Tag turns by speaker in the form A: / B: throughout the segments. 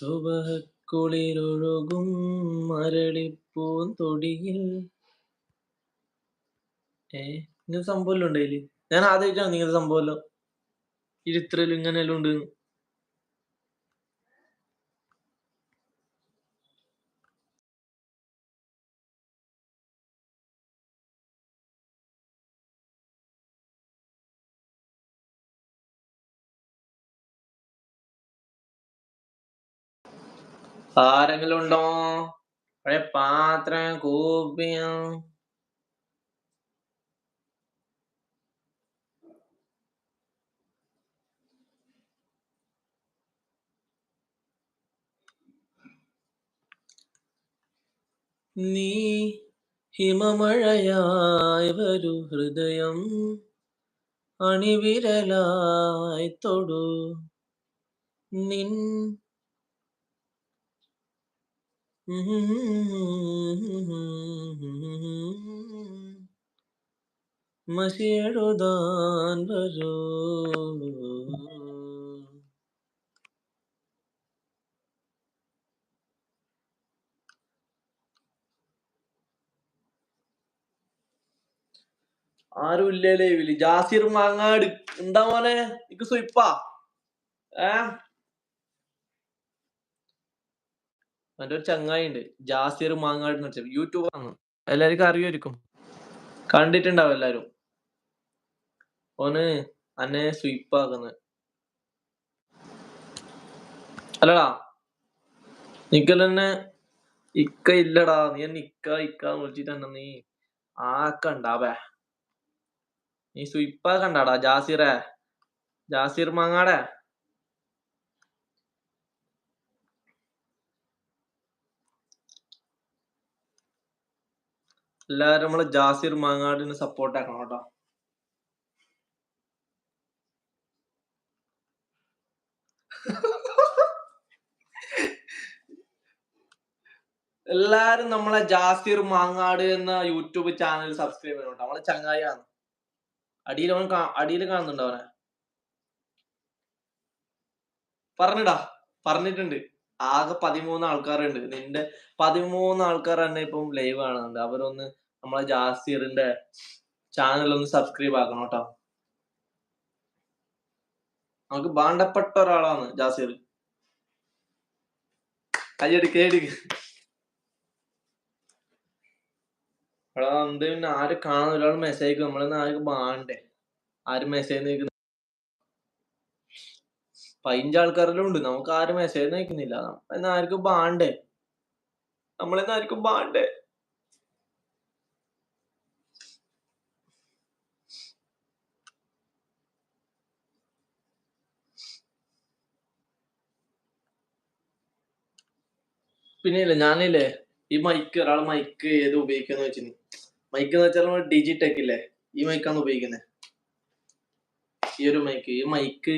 A: സുബഹക്കുളിരൊഴുകും മരളിപ്പൂന്തൊടിയിൽ ഏ ഇങ്ങനെ സംഭവമല്ലോ ഉണ്ടായില്ലേ ഞാൻ ആദ്യമായിട്ടാണ് ഇങ്ങനത്തെ സംഭവമല്ലോ ഇരിത്രയിൽ ഇങ്ങനെയെല്ലാം ഉണ്ട്. ആരെങ്കിലും ഉണ്ടോ പഴയ പാത്രം കൂപ്പിയ. നീ ഹിമമഴയായി വരൂ ഹൃദയം അണിവിരലായി തൊടു. നിൻ മഷിയെഴുതാൻ വരൂ. ആരും ഇല്ലേ വിളി. ജാസിർ മാങ്ങാട്. എന്താ മോനെ? നിക്ക് സ്വയിപ്പാ ഏ? എന്റെ ഒരു ചങ്ങായി ഉണ്ട് ജാസിർ മാങ്ങാട് എന്ന് വെച്ചാൽ യൂട്യൂബ് ആണ് എല്ലാവർക്കും അറിയുമായിരിക്കും. കണ്ടിട്ടുണ്ടാവും എല്ലാരും ഓന് അന്നെ സ്വീപ്പ് ആക്കുന്നത് അല്ലടാ നിക്കൽ തന്നെ ഇക്ക ഇല്ലടാ. നീ ഇക്ക ഇക്ക വിളിച്ചിട്ട് നീ ആക്കണ്ടാവേ നീ സുയിപ്പാ കണ്ടാടാ ജാസിറേ ജാസിർ മാങ്ങാടെ. എല്ലാരും നമ്മളെ ജാസിർ മാങ്ങാടിന് സപ്പോർട്ട് ആക്കണം കേട്ടോ. എല്ലാരും നമ്മളെ ജാസിർ മാങ്ങാട് എന്ന യൂട്യൂബ് ചാനൽ സബ്സ്ക്രൈബ് ചെയ്യണം കേട്ടോ. നമ്മളെ ചങ്ങായിയാണ്. അടിയിൽ അവൻ അടിയിൽ കാണുന്നുണ്ടോ അവനെ? പറഞ്ഞിടാ. പറഞ്ഞിട്ടുണ്ട്. ആകെ പതിമൂന്ന് ആൾക്കാരുണ്ട്. നിന്റെ പതിമൂന്ന് ആൾക്കാർ തന്നെ ഇപ്പം ലൈവ് കാണുന്നുണ്ട് അവരൊന്ന് നമ്മളെ ജാസിറിന്റെ ചാനൽ ഒന്ന് സബ്സ്ക്രൈബ് ആക്കണം കേട്ടോ. നമുക്ക് ബാണ്ടപ്പെട്ട ഒരാളാണ് ജാസിർ. കൈയടിക്ക് എന്ത് പിന്നെ ആരും കാണുന്ന ഒരാൾ മെസ്സേജ് നമ്മളെന്ന് ആരും ബാണ്ടേ ആരും മെസ്സേജ് പതിനഞ്ച് ആൾക്കാരെല്ലാം ഉണ്ട്. നമുക്ക് ആരും മെസ്സേജ് അയക്കുന്നില്ല. എന്നാ ആർക്കും ബാണ്ടേ? നമ്മളെന്നാ ആർക്കും ബാണ്ടേ? പിന്നെ ഇല്ല ഞാനില്ലേ ഈ മൈക്ക് ഒരാൾ മൈക്ക് ഏത് ഉപയോഗിക്കാന്ന് വെച്ചിന്. മൈക്ക് എന്ന് വെച്ചാൽ നമ്മൾ ഡിജിടെക് ഇല്ലേ? ഈ മൈക്കാണ് ഉപയോഗിക്കുന്നത് ഈ ഒരു മൈക്ക് ഈ മൈക്ക്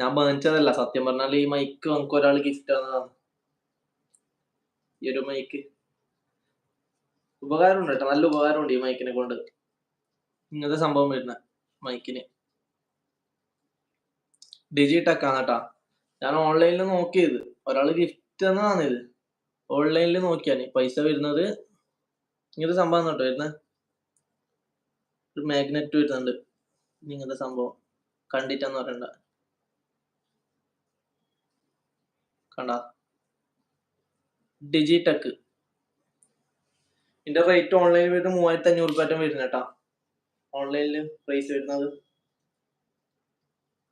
A: ഞാൻ വാങ്ങിച്ചതല്ല സത്യം പറഞ്ഞാൽ ഈ മൈക്ക് നമുക്ക് ഒരാൾ ഗിഫ്റ്റ് തന്നതാണ്. ഈ ഒരു മൈക്ക് ഉപകാരമുണ്ട് കേട്ടോ നല്ല ഉപകാരമുണ്ട് ഈ മൈക്കിനെ കൊണ്ട്. ഇങ്ങനത്തെ സംഭവം വരുന്ന മൈക്കിന് ഡിജിടെക് ആണ് കേട്ടാ ഞാൻ ഓൺലൈനിൽ നോക്കിയത്. ഒരാൾ ഗിഫ്റ്റ് തന്നതാണ് ഇത്. ഓൺലൈനിൽ നോക്കിയാണ് പൈസ വരുന്നത് ഇങ്ങനത്തെ സംഭവം കേട്ടോ വരുന്നത് ഒരു മാഗ്നറ്റ് വരുന്നുണ്ട്. ഇങ്ങനത്തെ സംഭവം. കണ്ടിട്ടെന്ന് പറയണ്ട. കണ്ട? ഡിജിടെക് ഇതിന്റെ റേറ്റ് ഓൺലൈനിൽ വരുന്നത് മൂവായിരത്തി അഞ്ഞൂറ് രൂപ വരുന്ന കേട്ടാ. ഓൺലൈനിൽ പ്രൈസ് വരുന്നത്.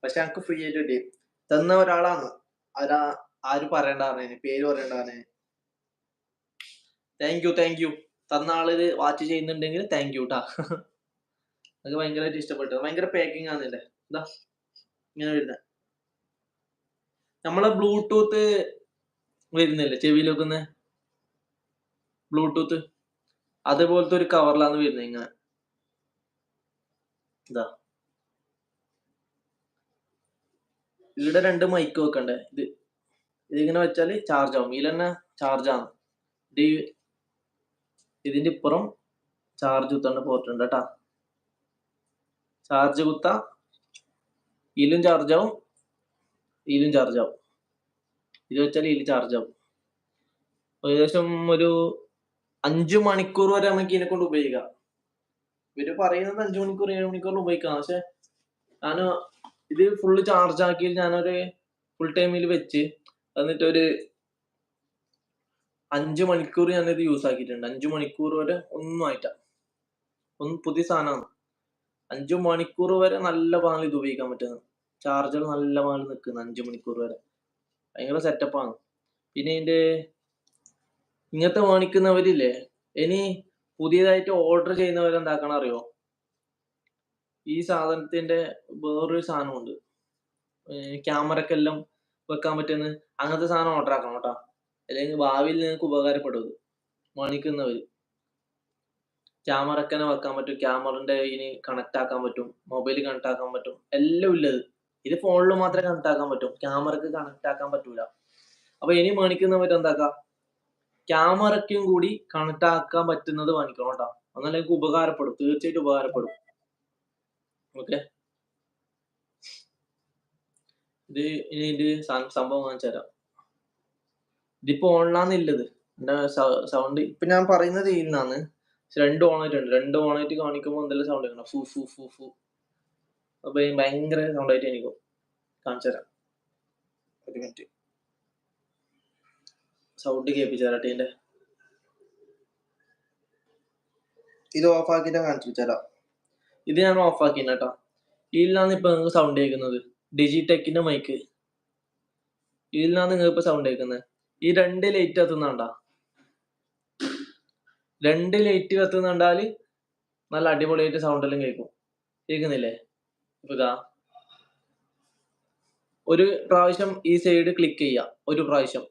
A: പക്ഷെ ഞങ്ങൾക്ക് ഫ്രീ ആയിട്ട് കിട്ടി. തന്ന ഒരാളാണ്. ആരാ ആര് പറയണ്ടാണ് പേര് പറയണ്ടാണ് താങ്ക് യു താങ്ക് യു തന്ന ആൾ ഇത് വാച്ച് ചെയ്യുന്നുണ്ടെങ്കിൽ താങ്ക് യു ട്ടാ. അത് ഭയങ്കരമായിട്ട് ഇഷ്ടപ്പെട്ടു. ഭയങ്കര പാക്കിംഗ് ആണല്ലേ? എന്താ ഇങ്ങനെ വരുന്നത് നമ്മളെ ബ്ലൂടൂത്ത് വരുന്നില്ലേ? ചെവിയിൽ വെക്കുന്ന ബ്ലൂടൂത്ത് അതേപോലത്തെ ഒരു കവറിലാണ് വരുന്നത് ഇങ്ങനെ. ഇതാ. ഇവിടെ രണ്ട് മൈക്ക് വെക്കണ്ടേ? ഇത് ഇതിങ്ങനെ വെച്ചാൽ ചാർജ് ആവും. ഇതിൽ തന്നെ ചാർജ് ആണ്. ഇത് ഇതിന്റെ ഇപ്പുറം ചാർജ് കുത്തേണ്ട പോർട്ട് ഉണ്ട് കേട്ടാ. ചാർജ് കുത്ത. ഇതിലും ചാർജ് ആവും. ഇതിലും ചാർജ് ആവും. ഇത് വെച്ചാൽ ഇതിൽ ചാർജ് ആവും. ഏകദേശം ഒരു അഞ്ചു മണിക്കൂർ വരെ നമുക്ക് ഇതിനെ കൊണ്ട് ഉപയോഗിക്കാം. ഇവർ പറയുന്നത് അഞ്ചു മണിക്കൂർ ഏഴ് മണിക്കൂറിൽ ഉപയോഗിക്കാം. പക്ഷെ ഞാൻ ഇത് ഫുള്ള് ചാർജ് ആക്കി ഞാനൊരു ഫുൾ ടൈമിൽ വെച്ച് എന്നിട്ട് ഒരു അഞ്ചു മണിക്കൂർ ഞാനിത് യൂസ് ആക്കിയിട്ടുണ്ട്. അഞ്ചു മണിക്കൂർ വരെ ഒന്നും ആയിട്ടാ ഒന്ന് പുതിയ സാധനമാണ്. അഞ്ചു മണിക്കൂർ വരെ നല്ല പാങ്ങിൽ ഇത് ഉപയോഗിക്കാൻ പറ്റുന്നത്. ചാർജർ നല്ല മാറി നിൽക്കുന്നു അഞ്ചു മണിക്കൂർ വരെ. ഭയങ്കര സെറ്റപ്പാണ് പിന്നെ ഇതിന്റെ ഇങ്ങനത്തെ മേടിക്കുന്നവരില്ലേ ഇനി പുതിയതായിട്ട് ഓർഡർ ചെയ്യുന്നവരെന്താക്കണം അറിയോ? ഈ സാധനത്തിന്റെ വേറൊരു സാധനമുണ്ട്. ക്യാമറക്കെല്ലാം വെക്കാൻ പറ്റുന്ന അങ്ങനത്തെ സാധനം ഓർഡർ ആക്കണം കേട്ടോ. അല്ലെങ്കിൽ ഭാവിയിൽ നിങ്ങൾക്ക് ഉപകാരപ്പെടും ഇത് മേടിക്കുന്നവര് ക്യാമറക്കനെ വെക്കാൻ പറ്റും ക്യാമറന്റെ ഇനി കണക്ട് ആക്കാൻ പറ്റും മൊബൈൽ കണക്ട് ആക്കാൻ പറ്റും എല്ലാം ഇല്ലത് ഇത് ഫോണിൽ മാത്രമേ കണക്ട് ആക്കാൻ പറ്റും. ക്യാമറക്ക് കണക്ട് ആക്കാൻ പറ്റൂല. അപ്പൊ ഇനി മേണിക്കുന്ന പറ്റും എന്താക്കാം ക്യാമറയ്ക്കും കൂടി കണക്ട് ആക്കാൻ പറ്റുന്നത് മേണിക്കണം കേട്ടോ. എന്നാലും നിങ്ങൾക്ക് ഉപകാരപ്പെടും. തീർച്ചയായിട്ടും ഉപകാരപ്പെടും. ഓക്കെ ഇത് ഇനി ഇത് സം- സംഭവം കാണിച്ചു തരാം. ഇതിപ്പോ ഓൺലാന്നില്ലത് എന്റെ സൗണ്ട് ഇപ്പൊ ഞാൻ പറയുന്നത് ഇതിന്നാണ് രണ്ട് ഓണായിട്ടുണ്ട് രണ്ട് ഓണായിട്ട് കാണിക്കുമ്പോൾ എന്തെല്ലാം സൗണ്ട് ഫു ഫു ഫു ഫു. അപ്പൊ ഈ ഭയങ്കര സൗണ്ട് ആയിട്ട് എനിക്ക് കാണിച്ചു തരാം. ഒരു മിനിറ്റ് സൗണ്ട് കേൾപ്പിച്ചു തരാം ടീന്റെ. ഇത് ഓഫ് ആക്കിട്ട് കാണിച്ചു തരാം. ഇത് ഞാൻ ഓഫ് ആക്കി കേട്ടോ. ഇതിലാണ് ഇപ്പൊ നിങ്ങൾക്ക് സൗണ്ട് കേൾക്കുന്നത്. ഡിജിടെക്കിന്റെ മൈക്ക് ഇതിലാണ് നിങ്ങൾ ഇപ്പൊ സൗണ്ട് കേൾക്കുന്നത്. ഈ രണ്ട് ലൈറ്റ് കത്തുന്നുണ്ട രണ്ട് ലൈറ്റ് കത്തുന്നുണ്ടാൽ നല്ല അടിപൊളിയായിട്ട് സൗണ്ട് എല്ലാം കേൾക്കും. കേൾക്കുന്നില്ലേ? ഇതാ. ഒരു പ്രാവശ്യം ഈ സൈഡ് ക്ലിക്ക് ചെയ്യുക ഒരു പ്രാവശ്യം.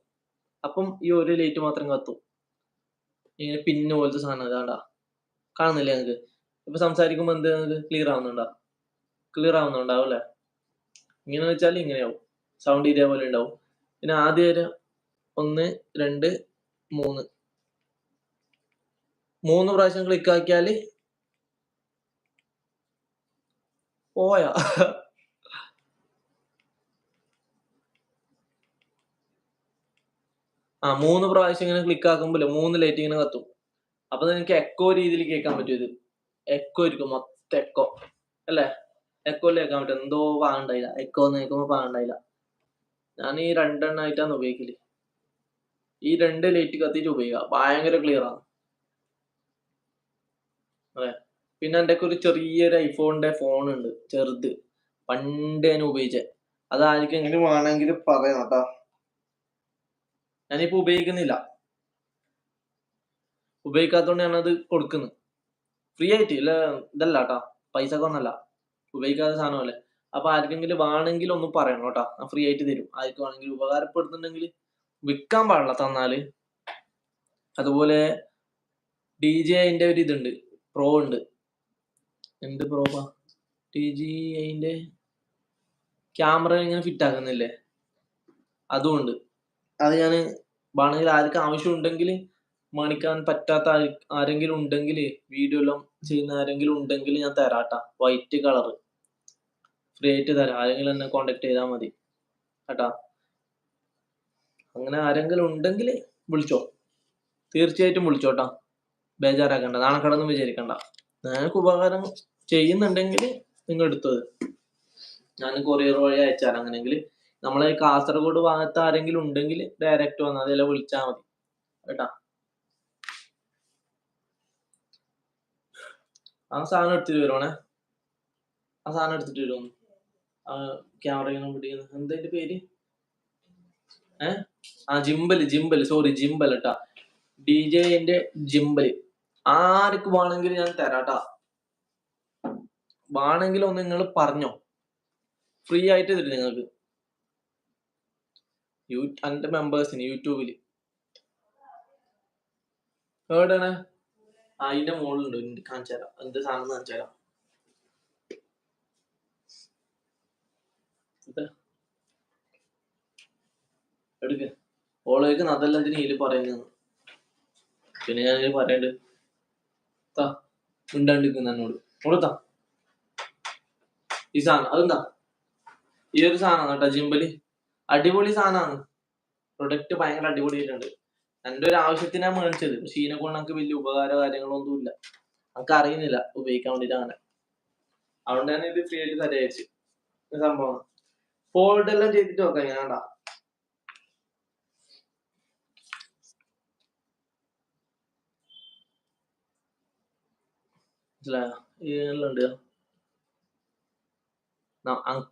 A: അപ്പം ഈ ഒരു ലൈറ്റ് മാത്രം കത്തും ഇങ്ങനെ പിന്നെ പോലത്തെ സാധനം ഇതാണ്ടാ കാണുന്നില്ലേ നിങ്ങൾക്ക് ഇപ്പൊ സംസാരിക്കുമ്പോ എന്ത് നിങ്ങൾക്ക് ക്ലിയർ ആവുന്നുണ്ടോ? ക്ലിയർ ആവുന്നുണ്ടാവും അല്ലേ? ഇങ്ങനെ വെച്ചാൽ ഇങ്ങനെയാവും. സൗണ്ട് ഇതേപോലെ ഉണ്ടാവും. പിന്നെ ആദ്യം ഒരു ഒന്ന് രണ്ട് മൂന്ന്. മൂന്ന് പ്രാവശ്യം ക്ലിക്ക് ആക്കിയാൽ പോയാ ആ മൂന്ന് പ്രാവശ്യം ഇങ്ങനെ ക്ലിക്ക് ആക്കുമ്പോൾ മൂന്ന് ലൈറ്റ് ഇങ്ങനെ കത്തും. അപ്പൊ നിനക്ക് എക്കോ രീതിയിൽ കേൾക്കാൻ പറ്റും ഇത്. എക്കോ ആയിരിക്കും മൊത്തം എക്കോ അല്ലേ? എക്കോ കേൾക്കാൻ പറ്റും എന്തോ പാകണ്ടായില്ല എക്കോ എന്ന് കേൾക്കുമ്പോ പാകണ്ടായില്ല ഞാൻ ഈ രണ്ടെണ്ണായിട്ടാണ് ഉപയോഗിക്കൽ. ഈ രണ്ട് ലൈറ്റ് കത്തിയിട്ട് ഉപയോഗിക്കുക. ഭയങ്കര ക്ലിയർ ആണ്. അതെ പിന്നെ എന്റെ ഒരു ചെറിയൊരു ഐഫോണിന്റെ ഫോൺ ഉണ്ട് ചെറുത്. പണ്ട് ഞാൻ ഉപയോഗിച്ചത് അത് ആർക്കെങ്കിലും വേണമെങ്കിൽ പറയാം കേട്ടോ. ഞാനിപ്പോ ഉപയോഗിക്കുന്നില്ല. ഉപയോഗിക്കാത്തോണ്ട് ഞാനത് കൊടുക്കുന്നു. ഫ്രീ ആയിട്ട് ഇല്ല ഇതല്ല കേട്ടാ. പൈസ ഒന്നല്ല. ഉപയോഗിക്കാത്ത സാധനമല്ലേ. അപ്പൊ ആർക്കെങ്കിലും വേണമെങ്കിൽ ഒന്ന് പറയണം കേട്ടോ. ഞാൻ ഫ്രീ ആയിട്ട് തരും. ആർക്ക് വേണമെങ്കിൽ ഉപകാരപ്പെടുന്നുണ്ടെങ്കിൽ വിൽക്കാൻ പാടില്ല തന്നാൽ. അതുപോലെ ഡി ജെ അതിന്റെ ഒരു ഇതുണ്ട്. പ്രോ ഉണ്ട്. എന്ത് പ്രോബാ ടി ജി അതിന്റെ ക്യാമറ ഇങ്ങനെ ഫിറ്റ് ആക്കുന്നില്ലേ? അതുകൊണ്ട്. അത് ഞാൻ വേണമെങ്കിൽ ആർക്കും ആവശ്യം ഉണ്ടെങ്കിൽ മേടിക്കാൻ പറ്റാത്ത ആരെങ്കിലും ഉണ്ടെങ്കിൽ വീഡിയോ എല്ലാം ചെയ്യുന്ന ആരെങ്കിലും ഉണ്ടെങ്കിൽ ഞാൻ തരാട്ടാ. വൈറ്റ് കളർ ഫ്രീ ആയിട്ട് തരാം. ആരെങ്കിലും എന്നെ കോണ്ടാക്ട് ചെയ്താൽ മതി. കേട്ടാ? അങ്ങനെ ആരെങ്കിലും ഉണ്ടെങ്കിൽ വിളിച്ചോ. തീർച്ചയായിട്ടും വിളിച്ചോട്ടാ. ബേജാറാക്കണ്ട. നാണക്കടന്ന് വിചാരിക്കണ്ട. നിങ്ങൾക്ക് ഉപകാരം ചെയ്യുന്നുണ്ടെങ്കിൽ നിങ്ങൾ എടുത്തത്. ഞാൻ കൊറിയർ വഴി അയച്ചാൽ അങ്ങനെങ്കിൽ നമ്മളെ കാസർഗോഡ് ഭാഗത്ത് ആരെങ്കിലും ഉണ്ടെങ്കിൽ ഡയറക്റ്റ് വന്നാൽ അതിലെ വിളിച്ചാൽ മതി. കേട്ടാ? ആ സാധനം എടുത്തിട്ട് വരുവാണേ. ആ സാധനം എടുത്തിട്ട് വരുമോ ആ ക്യാമറ ഇങ്ങനെ പിടിക്കുന്നത് പേര്? ഏഹ് ആ ജിംബൽ ജിംബൽ സോറി ജിംബൽ കേട്ടാ. ഡി ജെന്റെ ജിംബൽ ആർക്ക് വേണമെങ്കിൽ ഞാൻ തരാട്ടാ. വേണമെങ്കിൽ ഒന്ന് നിങ്ങൾ പറഞ്ഞോ. ഫ്രീ ആയിട്ട് തരും നിങ്ങൾക്ക്. യൂ എന്റെ മെമ്പേഴ്സിന് യൂട്യൂബിൽ എവിടെയാണ് അതിന്റെ മുകളിലുണ്ട് കാണിച്ചു തരാം. എന്ത് സാധനം കാണിച്ചു തരാം. എടുക്ക. ഓളേക്ക് അതെല്ലാം എന്തിനാ ഇതിൽ പറയുന്നത് പിന്നെ ഞാൻ പറയണ്ട്. താ എന്നോട്. കൊടുത്താ ഈ സാധനം അതെന്താ? ഈ ഒരു സാധനമാണ് കേട്ടോ ജിമ്പൽ അടിപൊളി സാധനമാണ്. പ്രൊഡക്റ്റ് ഭയങ്കര അടിപൊളിയായിട്ടുണ്ട്. എന്റെ ഒരു ആവശ്യത്തിനാണ് മേടിച്ചത്. പക്ഷെ ഇതിനെ കൊണ്ട് നമുക്ക് വലിയ ഉപകാര കാര്യങ്ങളൊന്നും ഇല്ല. നമുക്ക് അറിയുന്നില്ല ഉപയോഗിക്കാൻ വേണ്ടിട്ട് അങ്ങനെ. അതുകൊണ്ട് തന്നെ ഇത് ഫ്രീ ആയിട്ട് തരാച്ചു സംഭവമാണ് ഫോൾഡ് എല്ലാം ചെയ്തിട്ട് നോക്കാം ഞാണ്ടാ മനസ്സിലായോ ഉണ്ട്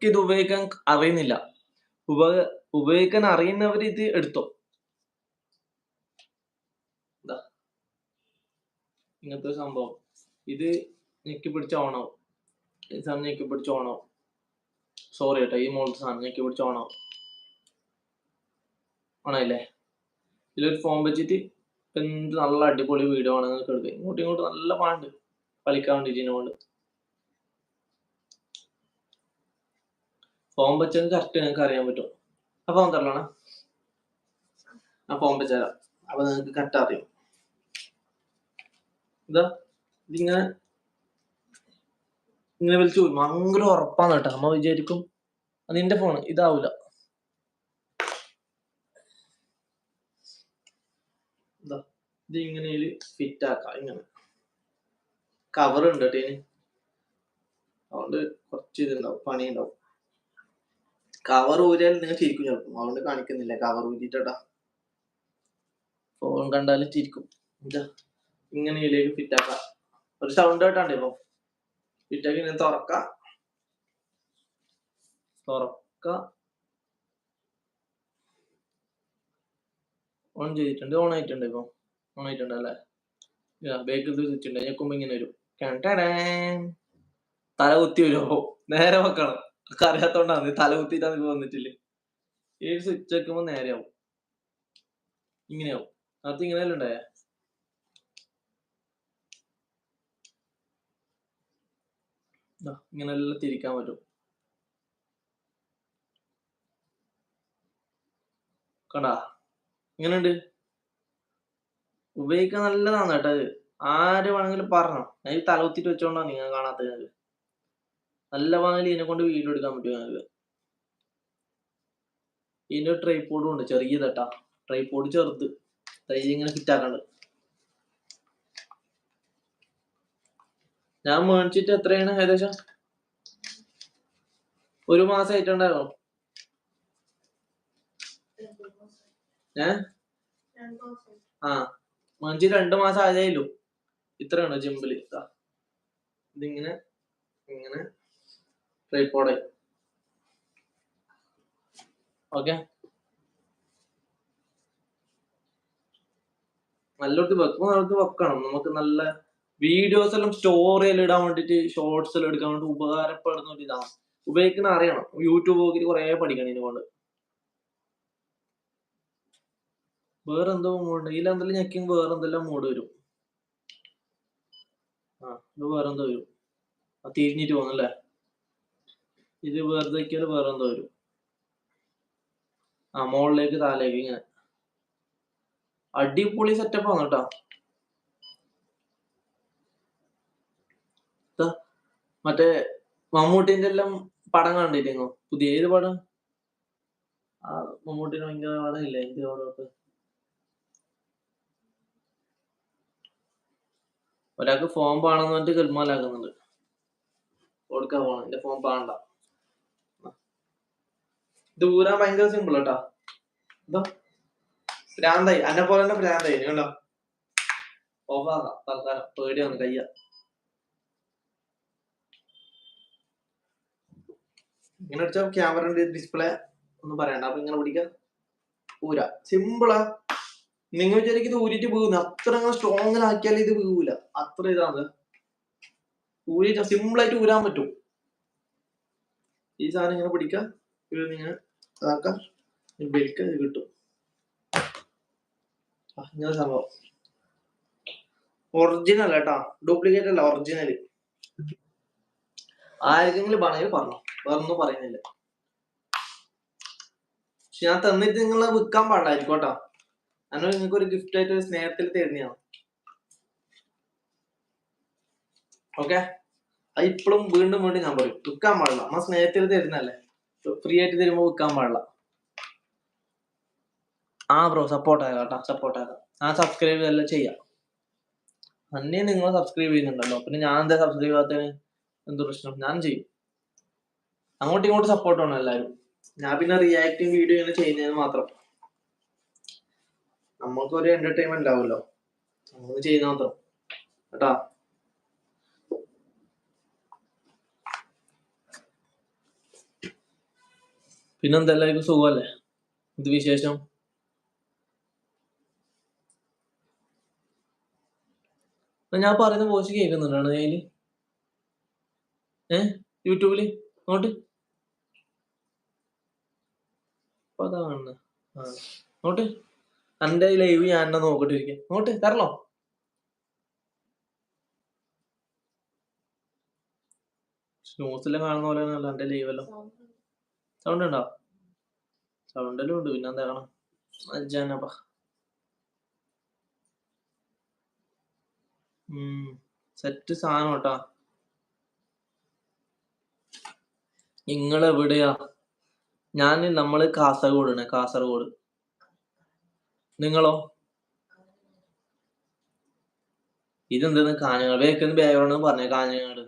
A: ഇത് ഉപയോഗിക്കാൻ അറിയുന്നില്ല ഉപ ഉപയോഗിക്കാൻ അറിയുന്നവർ ഇത് എടുത്തോ ഇങ്ങനത്തെ സംഭവം ഇത് ഞെക്കി പിടിച്ച ഓണോ ഈ സാധനം ഞെക്കി പിടിച്ച ഓണോ സോറി കേട്ടോ ഈ മോളത്തെ സാധനം ഞെക്കി പിടിച്ച ഓണാവും ഓണായില്ലേ ഇതിലൊരു ഫോം വെച്ചിട്ട് എന്ത് നല്ല അടിപൊളി വീഡിയോ ആണ് നിങ്ങൾക്ക് എടുക്കുക ഇങ്ങോട്ടും ഇങ്ങോട്ടും നല്ല പാണ്ട് കളിക്കാൻ വേണ്ടിട്ട് ഇതിനോണ്ട് ഫോം വെച്ചാൽ കറക്റ്റ് നിങ്ങൾക്ക് അറിയാൻ പറ്റും. അപ്പൊ ഫോം തരലാണ് ആ ഫോം വെച്ചുതരാം അപ്പൊ നിങ്ങൾക്ക് കറക്റ്റ് അറിയും. ഇതാ ഇതിങ്ങനെ ഇങ്ങനെ വിളിച്ചു പോയി. ഭയങ്കര ഉറപ്പാണ് കേട്ടോ. അമ്മ വിചാരിക്കും നിന്റെ ഫോൺ ഇതാവൂല. ഇതിങ്ങനെ ഫിറ്റ് ആക്കാം. ഇങ്ങനെ. കവർ ഉണ്ട് കേട്ടോ ഇതിന് അതുകൊണ്ട് കുറച്ച് ഇതുണ്ടാവും പണി ഉണ്ടാവും കവർ ഊരിയാൽ നിങ്ങൾ ചിരിക്കും ചിലപ്പോൾ അതുകൊണ്ട് കാണിക്കുന്നില്ല കവർ ഊരിട്ടാ ഫോൺ കണ്ടാലും ചിരിക്കും. എന്താ ഇങ്ങനെ ഇതിലേക്ക് ഫിറ്റ് ആക്കാം. ഒരു സൗണ്ട് കേട്ടാണ്ട് ഇപ്പൊ. ഫിറ്റാക്കി ഇങ്ങനെ തുറക്ക. തുറക്ക. ഓൺ ചെയ്തിട്ടുണ്ട് ഓൺ ആയിട്ടുണ്ട് ഇപ്പൊ. ഓൺ ആയിട്ടുണ്ട് അല്ലേ? ബേക്ക് സ്വിച്ച് ഉണ്ട്. ഞെക്കുമ്പോ ഇങ്ങനെ വരും. തല കുത്തി വരുമോ നേരെ വെക്കണം. ഒക്കെ അറിയാത്തോണ്ടാണ്. തല കുത്തിട്ടാന്ന് ഇപ്പൊ വന്നിട്ടില്ലേ? ഈ സ്വിച്ച് വെക്കുമ്പോ നേരെയാവും. ഇങ്ങനെയാവും. അത് ഇങ്ങനെയല്ലേ ഉണ്ടായ? ഇങ്ങനെല്ലാം തിരിക്കാൻ പറ്റും. കണ്ടാ? ഇങ്ങനെയുണ്ട്. ഉപയോഗിക്കാൻ നല്ലതാണ് കേട്ടോ ആര് വേണമെങ്കിലും പറഞ്ഞോ. ഞാൻ തല കുത്തിട്ട് വെച്ചോണ്ടാ നിങ്ങൾ കാണാത്ത ഞങ്ങൾക്ക് നല്ല വാങ്ങൽ ഇതിനെ കൊണ്ട് വീഡിയോ എടുക്കാൻ പറ്റും ഞങ്ങൾക്ക് ഇതിന്റെ ട്രൈപോഡും ഉണ്ട് ചെറിയ തട്ടാ ട്രൈപോഡ് ചെറുത്. തൈ ഇങ്ങനെ ഫിറ്റ് ആക്കണ്ട്. ഞാൻ മേടിച്ചിട്ട് എത്രയാണ് ഏകദേശം? ഒരു മാസം ആയിട്ടുണ്ടായിരുന്നു ഏ? ആ. മേടിച്ചിട്ട് രണ്ടു മാസം ആയതേയുള്ളൂ ഇത്രയാണോ ജിമ്പിൽ. ഇതാ. ഇതിങ്ങനെ ഇങ്ങനെ ട്രൈപോഡായി ഓക്കെ. നല്ലൊരു വെക്കുമ്പോ നല്ലോടത്ത് വെക്കണം. നമുക്ക് നല്ല വീഡിയോസ് എല്ലാം സ്റ്റോറിയിൽ ഇടാൻ വേണ്ടിട്ട് ഷോർട്സ് എല്ലാം എടുക്കാൻ വേണ്ടി ഉപകാരപ്പെടുന്ന ഒരു ഇതാണ് ഉപയോഗിക്കുന്ന അറിയണം. യൂട്യൂബ് നോക്കി കുറെ പഠിക്കണം ഇതിനെ കൊണ്ട്. വേറെന്തോ മോഡ് ഇതിലെന്തെല്ലാം ഞെക്കിങ് വേറെന്തെല്ലാം മോഡ് വരും? വേറെ എന്തോ വരും. ആ തിരിഞ്ഞിട്ട് പോകുന്നല്ലേ ഇത് വെറുതെ വേറെ എന്തോ വരും. ആ മുകളിലേക്ക് താലേക്ക് ഇങ്ങനെ. അടിപൊളി സെറ്റപ്പ് ആണ് കേട്ടോ മറ്റേ മമ്മൂട്ടിന്റെ എല്ലാം പടം കണ്ടിട്ടിങ്ങോ പുതിയ ഏത് പടം? ആ മമ്മൂട്ടിന് ഭയങ്കര പടമില്ലേ എന്ത് പടമൊക്കെ ഒരാൾക്ക് ഫോം പാണെന്ന് പറഞ്ഞിട്ട് കിൽമാലാക്കുന്നുണ്ട് കൊടുക്കാൻ പോണം. എന്റെ ഫോം പാണ്ട ഇത് ഭയങ്കര സിമ്പിൾ കേട്ടാ എന്താ ഭ്രാന്തായി അന്നെ പോലെ തന്നെ ഭ്രാന്തായി കണ്ടോ? ഓഫാക്കാം തൽക്കാലം. പേടിയാണ് കയ്യ. ഇങ്ങനെ അടിച്ച ക്യാമറ ഡിസ്പ്ലേ ഒന്നും പറയണ്ട. അപ്പൊ ഇങ്ങനെ പിടിക്ക. ഊരാ. സിമ്പിളാ നിങ്ങൾ വിചാരിക്കും ഇത് ഊരിട്ട് വീഴുന്നു. അത്ര സ്ട്രോങ്ങിലാക്കിയാൽ ഇത് വീഴൂല. അത്ര ഇതാണ്. ഊരിട്ട് സിമ്പിൾ ആയിട്ട് ഊരാൻ പറ്റും. ഈ സാധനം ഇങ്ങനെ പിടിക്കുക ഇത് ഇങ്ങനെ ഇതാക്കാം. ബെൽക്ക് ഇത് കിട്ടും. ഇങ്ങനെ സംഭവം. ഒറിജിനൽ കേട്ടാ ഡ്യൂപ്ലിക്കേറ്റ് അല്ല ഒറിജിനൽ ആർക്കെങ്കിലും വേണമെങ്കിൽ പറഞ്ഞു. വേറൊന്നും പറയുന്നില്ല. പക്ഷെ ഞാൻ തന്നിട്ട് നിങ്ങൾ വിൽക്കാൻ പാടില്ലായിരിക്കും കേട്ടോ അങ്ങനെ നിങ്ങൾക്ക് ഒരു ഗിഫ്റ്റ് ആയിട്ട് സ്നേഹത്തിൽ തരുന്നതാണ് ഓക്കെ അത് ഇപ്പോഴും വീണ്ടും വീണ്ടും ഞാൻ പറയും. വിൽക്കാൻ പാടില്ല. നമ്മ സ്നേഹത്തിൽ തരുന്നല്ലേ ഫ്രീ ആയിട്ട് തരുമ്പോൾ വിൽക്കാൻ പാടില്ല. ആ ബ്രോ സപ്പോർട്ട് ആകാം കേട്ടോ. സപ്പോർട്ട് ആകാം ആ സബ്സ്ക്രൈബ് എല്ലാം ചെയ്യാം. അന്നേ നിങ്ങൾ സബ്സ്ക്രൈബ് ചെയ്യുന്നുണ്ടല്ലോ. പിന്നെ ഞാൻ എന്താ സബ്സ്ക്രൈബ് ചെയ്യാത്തതിന് എന്ത് പ്രശ്നം? ഞാൻ ചെയ്യും. അങ്ങോട്ടും ഇങ്ങോട്ടും സപ്പോർട്ട് വേണം എല്ലാവരും ഞാൻ പിന്നെ റിയാക്ടിങ് വീഡിയോ ഇങ്ങനെ ചെയ്യുന്നതിന് മാത്രം. നമ്മൾക്കൊരു എന്റർടൈൻമെന്റ് ആവുമല്ലോ നമ്മൾ ചെയ്യുന്ന മാത്രം. കേട്ടാ? പിന്നെന്താ സുഖമല്ലേ എന്ത് വിശേഷം? ഞാൻ പറയുന്ന പോസ്റ്റ് കേൾക്കുന്നുണ്ടാണ് അതിൽ ഏ? യൂട്യൂബിൽ? നോട്ട് അപ്പൊ നോട്ട് എന്റെ ലൈവ് ഞാൻ എന്നെ നോക്കിട്ടിരിക്കാം. നോട്ട് തരണോ? ന്യൂസിലും കാണുന്ന പോലെ അല്ല എന്റെ ലൈവ് എല്ലാം? സൗണ്ട് ഉണ്ടോ? സൗണ്ടെല്ലാം ഉണ്ട്. പിന്നെ എന്താ കാണാം അജാനപ്പ സെറ്റ് സാധനം കേട്ടാ. നിങ്ങൾ എവിടെയാ ഞാൻ നമ്മൾ ആണ് കാസർഗോഡ്. നിങ്ങളോ? ഇതെന്താണ് കാഞ്ഞങ്ങാട്? വേക്കുന്ന ബാക്ക്ഗ്രൗണ്ട് പറഞ്ഞ കാഞ്ഞങ്ങാട്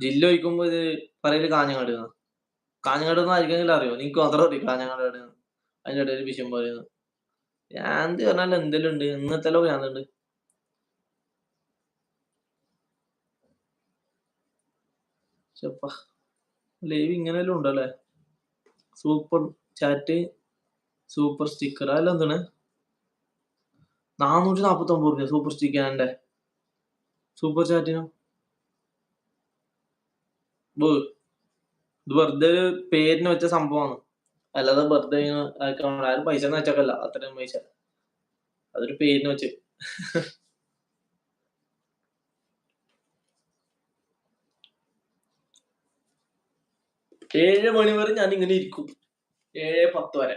A: ജില്ല ഒഴിക്കുമ്പോ ഇത് പറയൽ കാഞ്ഞങ്ങാട്. കാഞ്ഞങ്ങാട് ഒന്നും അറിയോ? നിനക്ക് മാത്രം അറിയും കാഞ്ഞങ്ങാട് അതിന്റെ ഇടയിൽ വിഷയം പറയുന്നു എന്ത് പറഞ്ഞാൽ എന്തെങ്കിലും ഉണ്ട്. ഇന്നത്തെ ചെപ്പ ലൈവ് ഇങ്ങനെയെല്ലാം ഉണ്ടല്ലേ? സൂപ്പർ ചാറ്റ് സൂപ്പർ സ്റ്റിക്കർ അതെല്ലാം എന്താണ്? നാനൂറ്റി നാൽപ്പത്തി ഒമ്പത് റുപ്യ സൂപ്പർ സ്റ്റിക്കറിന്റെ സൂപ്പർ ചാറ്റിനോ ഇത് വെറുതെ ഒരു പേരിന് വെച്ച സംഭവമാണ്. അല്ലാതെ വെറുതെ ആരും പൈസ ഒന്നും വെച്ചേക്കല്ല അത്രയും പൈസ. അതൊരു പേരിന് വെച്ച്. ഏഴ് മണി വരെ ഞാൻ ഇങ്ങനെ ഇരിക്കും. ഏഴ് പത്ത് വരെ.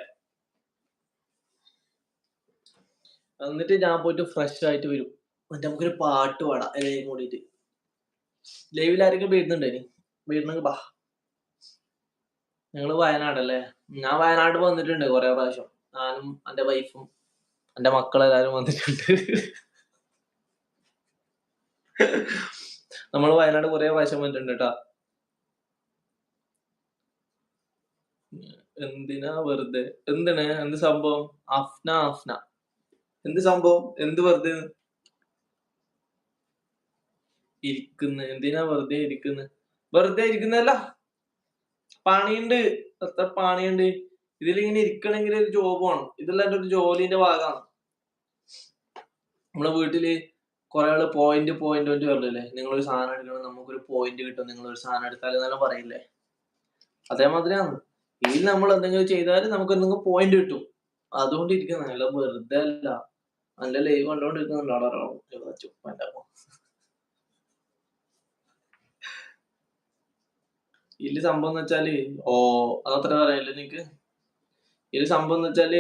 A: എന്നിട്ട് ഞാൻ പോയിട്ട് ഫ്രഷ് ആയിട്ട് വരും. എന്നിട്ട് നമുക്കൊരു പാട്ട് പാടാം. എല്ലാവരും കൂടിയിട്ട്. ലൈവിൽ ആരെങ്കിലും വരുന്നുണ്ടേനി വരുന്നെങ്കിൽ ബാ. ഞങ്ങൾ വയനാടല്ലേ? ഞാൻ വയനാട് വന്നിട്ടുണ്ട് കൊറേ പ്രാവശ്യം. ഞാനും എന്റെ വൈഫും എന്റെ മക്കളെല്ലാരും വന്നിട്ടുണ്ട്. നമ്മൾ വയനാട് കൊറേ പ്രാവശ്യം വന്നിട്ടുണ്ട് കേട്ടാ. എന്തിനാ വെറുതെ? എന്തിനാ എന്ത് സംഭവം? അഫ്ന അഫ്ന. എന്ത് സംഭവം? എന്ത് വെറുതെ? ഇരിക്കുന്ന. എന്തിനാ വെറുതെ ഇരിക്കുന്നു? വെറുതെ ഇരിക്കുന്നല്ല പണിയുണ്ട്. എത്ര പണിയുണ്ട്? ഇതിലിങ്ങനെ ഇരിക്കണമെങ്കിൽ ഒരു ജോബ് വേണം. ഇതെല്ലാം ഒരു ജോലിന്റെ ഭാഗമാണ്. നമ്മളെ വീട്ടിൽ കുറെ ആൾ പോയിന്റ് പോയിന്റ് പോയിന്റ് നിങ്ങൾ ഒരു സാധനം എടുക്കണം. നമുക്കൊരു പോയിന്റ് കിട്ടും. നിങ്ങൾ ഒരു സാധനം എടുത്താൽ എന്നെല്ലാം പറയില്ലേ? അതേമാതിരിയാണ്. ഇതിൽ നമ്മൾ എന്തെങ്കിലും ചെയ്താൽ നമുക്ക് എന്തെങ്കിലും പോയിന്റ് കിട്ടും. അതുകൊണ്ട് ഇരിക്കുന്ന അല്ല വെറുതെ അല്ല. നല്ല ലൈവ് കണ്ടോണ്ടിരിക്കുന്നുണ്ടോ. ചുപ്പന്റെ ഇതിൽ സംഭവം എന്ന് വെച്ചാൽ ഓ അതത്ര പറയല്ലേ നിനക്ക്? ഇതിൽ സംഭവം എന്ന് വെച്ചാൽ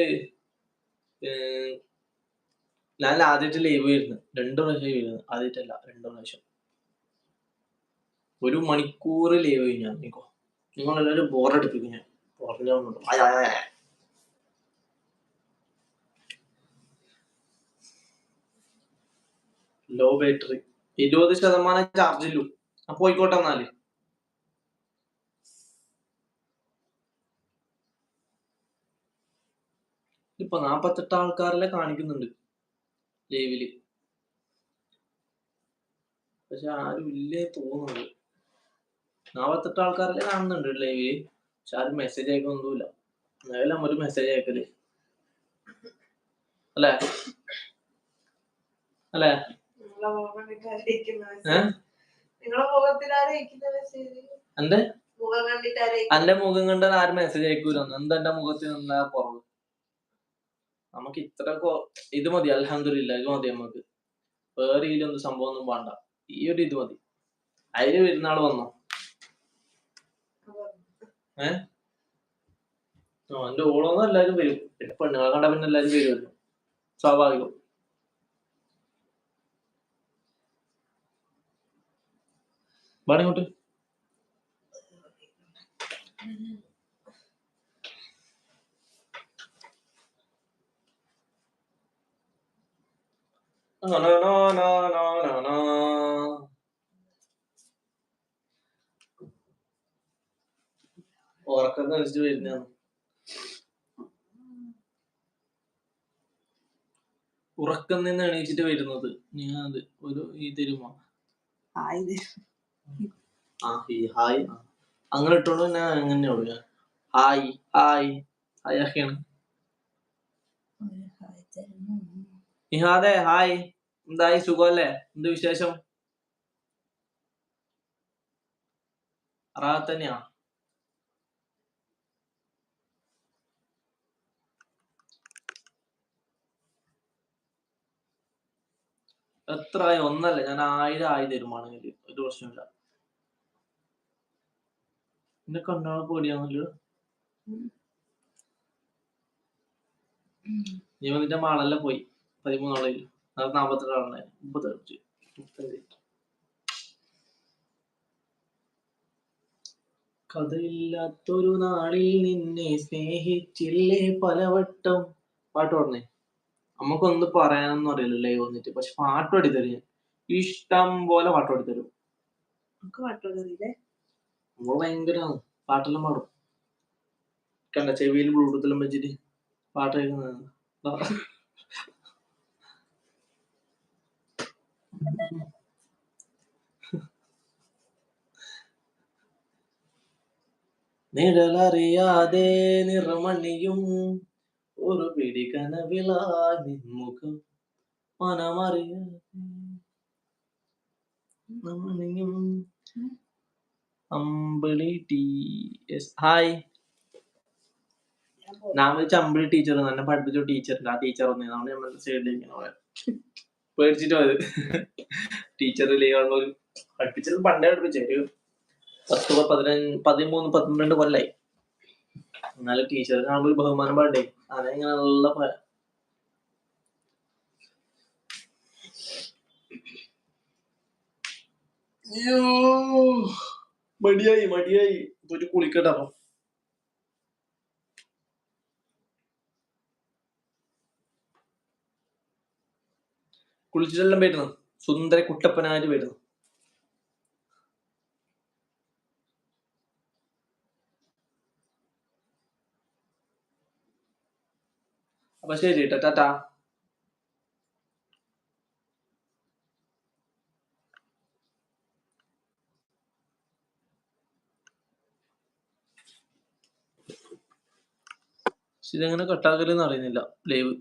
A: ഞാൻ ആദ്യമായിട്ട് ലൈവ് വരുന്നു രണ്ടു പ്രാവശ്യം വരുന്നു ആദ്യമായിട്ടല്ല രണ്ടു പ്രാവശ്യം. ഒരു മണിക്കൂർ ലൈവ് കഴിഞ്ഞാ നിക്കോ? നിങ്ങളെല്ലാവരും ബോറടിപ്പിക്കും ഞാൻ ആയ, ആയ, ആയ. ലോ ബാറ്ററി ഇരുപത് ശതമാനം ചാർജില്ലു അപ്പൊ പോയിക്കോട്ടെ എന്നാൽ. ഇപ്പൊ നാപ്പത്തെട്ട് ആൾക്കാരെല്ലാം കാണിക്കുന്നുണ്ട് ലൈവിൽ. പക്ഷെ ആരും ഇല്ലേ തോന്നുന്നത് നാപ്പത്തെട്ട് ആൾക്കാരെല്ലാം കാണുന്നുണ്ട് ലൈവിൽ. പക്ഷെ ആരും മെസ്സേജ് അയക്കൊന്നുമില്ല എന്നാലും ഒരു മെസ്സേജ് അയക്കൽ. അല്ലേ? അല്ലേ?
B: മുഖത്തിൽ
A: എന്റെ
B: മുഖം
A: എന്റെ കണ്ടാൽ ആരും മെസ്സേജ് അയക്കൂല. എന്താ എന്റെ മുഖത്തിന് എന്താ കുറവ്? നമുക്ക് ഇത്ര ഇത് മതി. അലഹമില്ല ഇത് മതി നമുക്ക്. വേറെ ഇതിലൊന്നും സംഭവം ഒന്നും വേണ്ട. ഈ ഒരു ഇത് മതി. അതിന് പെരുന്നാൾ വന്നോ? ഏ? എന്റെ ഓളൊന്നും എല്ലാരും വരും. പിന്നെ പെണ്ണുങ്ങളെ കണ്ട പിന്നെ എല്ലാരും വരുമല്ലോ സ്വാഭാവികം. വാടാ ഇങ്ങോട്ട്. ആ, നാ, നാ, നാ, നാ, നാ, നാ. ഉറക്കം വരുന്നതാണ്. ഉറക്കം നിന്ന് എണീച്ചിട്ട് വരുന്നത്. ഞാൻ അത് ഒരു ഈ തരുമോ?
B: ആയത്
A: ആ ഈ ഹായ്. അങ്ങനെ ഇട്ടോണ്ട് ഞാൻ അങ്ങനെ ഞാൻ ഹായ് ഹായ്. ഹായ് ഒക്കെയാണ് നിഹാദെ ഹായ് എന്തായി? സുഖമല്ലേ? എന്ത് വിശേഷം? റാഹത്ത് തന്നെയാ? എത്ര ആയി ഒന്നല്ല. ഞാൻ ആയിരം ആയി തരുമാണെങ്കിൽ ഒരു പ്രശ്നമില്ല എന്നെ കണ്ടാൾ പേടിയാണല്ലോ. നീ വന്നിട്ട് മാളല്ല പോയി. പതിമൂന്നാളിൽ നാപ്പത്തെട്ട് ആളെ മുപ്പത്തഞ്ച് കഥയില്ലാത്തൊരു നാളിൽ നിന്നെ സ്നേഹിച്ചില്ലേ പലവട്ടം. പാട്ട് പറഞ്ഞേ നമുക്കൊന്ന് പറയാനൊന്നും അറിയില്ല ലൈവ് വന്നിട്ട്. പക്ഷെ പാട്ട് പാടിത്തരും തരും ഇഷ്ടം പോലെ പാട്ട് പാടിത്തരും.
B: നമുക്ക് പാട്ടുകളില്ലേ
A: നമ്മൾ ഭയങ്കരമാണ് പാട്ടെല്ലാം പാടും. കണ്ട ചെവിയിൽ ബ്ലൂടൂത്തെല്ലാം വെച്ചിട്ട് പാട്ട് കേൾക്കുന്നത് നിഴലറിയാതെ നിറമണിയും ഒരു പിടി കനവിലാ നിൻമുഖം മനമറിയാതെ നിറമണിയും അമ്പിളി ടി എസ് ഹായ്
B: ഞാൻ
A: വിളിച്ച അമ്പിളി ടീച്ചർ എന്നെ പഠിപ്പിച്ച ടീച്ചർ ആ ടീച്ചർ വന്നേ. നമ്മൾ നമ്മൾ സൈഡിലേക്ക് ഇങ്ങനെ പോയത് പേടിച്ചിട്ട് പോയത്. ടീച്ചർ ലീവാണല്ലോ പഠിപ്പിച്ചത് പണ്ടേ പഠിപ്പിച്ചു. ഒരു പത്ത് പതിനഞ്ച് പതിമൂന്ന് പന്ത്രണ്ട് കൊല്ലായി. എന്നാലും ടീച്ചർ കാണുമ്പോൾ ഒരു ബഹുമാനം പാടേ അതെങ്ങനെ നല്ല പോയ അയ്യോ. മടിയായി മടിയായി. ഒരു കുളിക്കട്ടെ അപ്പൊ. കുളിച്ചിട്ടെല്ലാം വരുന്നു. സുന്ദര കുട്ടപ്പനായിട്ട് വരുന്നു. അപ്പൊ ശരി ടാറ്റാ ഇതെങ്ങനെ കട്ടാക്കലെന്ന് അറിയുന്നില്ല. ലൈവ്